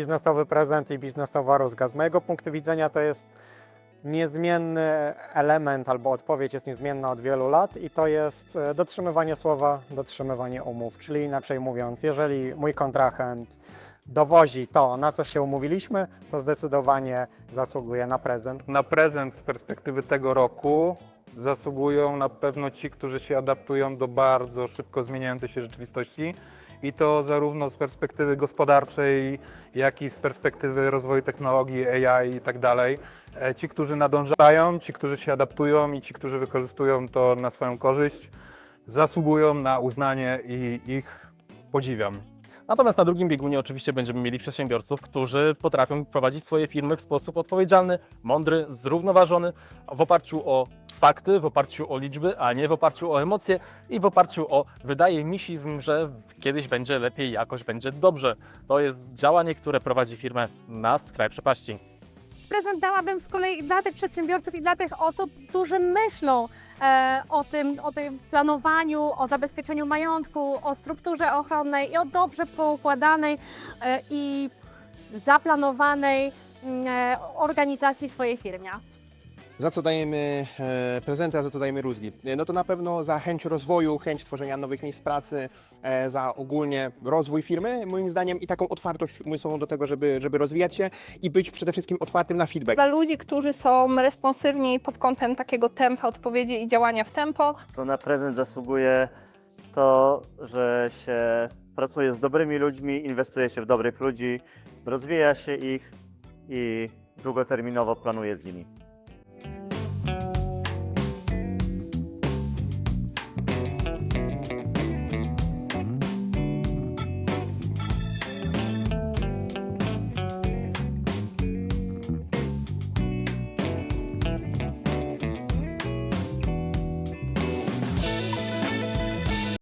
biznesowy prezent i biznesowa rózga. Z mojego punktu widzenia to jest niezmienny element albo odpowiedź jest niezmienna od wielu lat i to jest e, dotrzymywanie słowa, dotrzymywanie umów. Czyli inaczej mówiąc, jeżeli mój kontrahent dowozi to, na co się umówiliśmy, to zdecydowanie zasługuje na prezent. Na prezent z perspektywy tego roku zasługują na pewno ci, którzy się adaptują do bardzo szybko zmieniającej się rzeczywistości. I to zarówno z perspektywy gospodarczej, jak i z perspektywy rozwoju technologii, AI i tak dalej. E, Ci, którzy nadążają, ci, którzy się adaptują i ci, którzy wykorzystują to na swoją korzyść, zasługują na uznanie i ich podziwiam. Natomiast na drugim biegunie oczywiście będziemy mieli przedsiębiorców, którzy potrafią prowadzić swoje firmy w sposób odpowiedzialny, mądry, zrównoważony, w oparciu o fakty, w oparciu o liczby, a nie w oparciu o emocje i w oparciu o wydaje misizm, że kiedyś będzie lepiej, jakoś będzie dobrze. To jest działanie, które prowadzi firmę na skraj przepaści. Prezent dałabym z kolei dla tych przedsiębiorców i dla tych osób, którzy myślą e, o tym, o tym planowaniu, o zabezpieczeniu majątku, o strukturze ochronnej i o dobrze poukładanej e, i zaplanowanej mm, e, organizacji swojej firmie. Za co dajemy e, prezenty, a za co dajemy rózgi? E, No to na pewno za chęć rozwoju, chęć tworzenia nowych miejsc pracy, e, za ogólnie rozwój firmy, moim zdaniem, i taką otwartość umysłową do tego, żeby, żeby rozwijać się i być przede wszystkim otwartym na feedback. Dla ludzi, którzy są responsywni pod kątem takiego tempa odpowiedzi i działania w tempo, to na prezent zasługuje to, że się pracuje z dobrymi ludźmi, inwestuje się w dobrych ludzi, rozwija się ich i długoterminowo planuje z nimi.